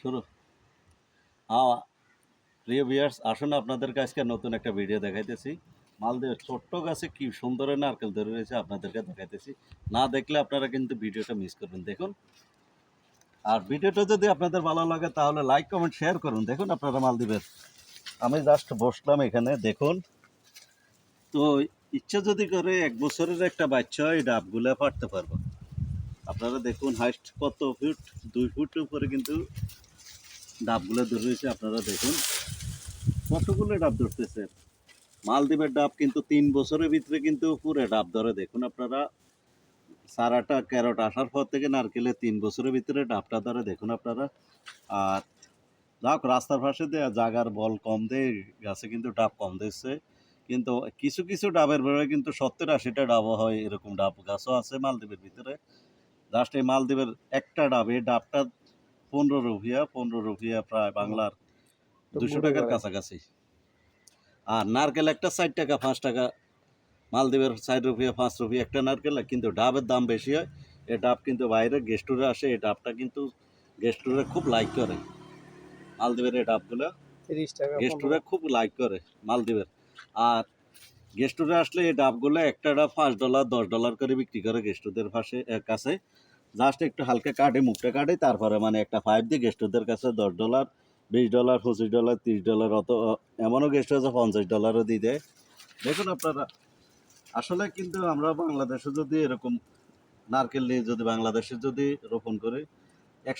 শুরু? প্রিয় ভিউয়ার্স আসুন আপনাদের কাছে নতুন একটা ভিডিও দেখাইতেছি। মালদ্বীপের ছোট্ট গাছে কি সুন্দর নারকেল ধরে রয়েছে আপনাদেরকে দেখাইতেছি। না দেখলে আপনারা কিন্তু ভিডিওটা মিস করবেন। দেখুন। আর ভিডিওটা যদি আপনাদের ভালো লাগে, তাহলে লাইক কমেন্ট শেয়ার করুন। দেখুন আপনারা মালদ্বীপের। আমি জাস্ট বসলাম এখানে, দেখুন। তো ইচ্ছা যদি করে এক বছরের একটা বাচ্চা এই ডাবগুলা পারতে পারব। আপনারা দেখুন হাইস্ট কত ফুট দুই ফুট উপরে কিন্তু ডাবগুলো ধরেছে আপনারা দেখুন। কতগুলো ডাব ধরতেছে? মালদ্বীপের ডাব কিন্তু তিন বছরের ভিতরে কিন্তু পুরো ডাব ধরে। দেখুন আপনারা, সারাটা ক্যারট আসার পর থেকে নারকেলের তিন বছরের ভিতরে ডাবটা ধরে, দেখুন আপনারা। আর যাক রাস্তার পাশে দেওয়া জাগার বল কম দেয় গাছে কিন্তু ডাব কম দিচ্ছে। কিন্তু কিছু কিছু ডাবের বেড়ে কিন্তু সত্তর আশিটা ডাবও হয় এরকম ডাব গাছও আছে মালদ্বীপের ভিতরে। জাস্ট এই মালদ্বীপের একটা ডাব, এই ডাবটা পনেরো রুপিয়া পনেরো রুপিয়া প্রায় বাংলার দুশো টাকার কাছাকাছি। আর নারকেল একটা ষাট টাকা পাঁচ টাকা। মালদ্বীপের ষাট রুপিয়া পাঁচ রুপিয়া একটা নারকেল কিন্তু ডাবের দাম বেশি হয়। এই ডাব কিন্তু বাইরে গেস্টুরে আসে এই ডাবটা কিন্তু গেস্টুরে খুব লাইক করে। মালদ্বীপের এই ডাবগুলো গেস্টুরা খুব লাইক করে মালদ্বীপের। আর গেস্টুরা আসলে এই ডাবগুলো একটা ডাব পাঁচ ডলার দশ ডলার করে বিক্রি করে গেস্টুদের পাশে কাছে। জাস্ট একটু হালকা কাটে, মুখটা কাটে, তারপরে মানে একটা ফাইভ দিয়ে গেস্টদের কাছে দশ ডলার বিশ ডলার পঁচিশ ডলার তিরিশ ডলার অত, এমনও গেস্ট আছে পঞ্চাশ ডলারও দিয়ে দেয়। দেখুন আপনারা, আসলে কিন্তু আমরা বাংলাদেশে যদি এরকম নারকেল নিয়ে যদি বাংলাদেশে যদি রোপণ করি, একশো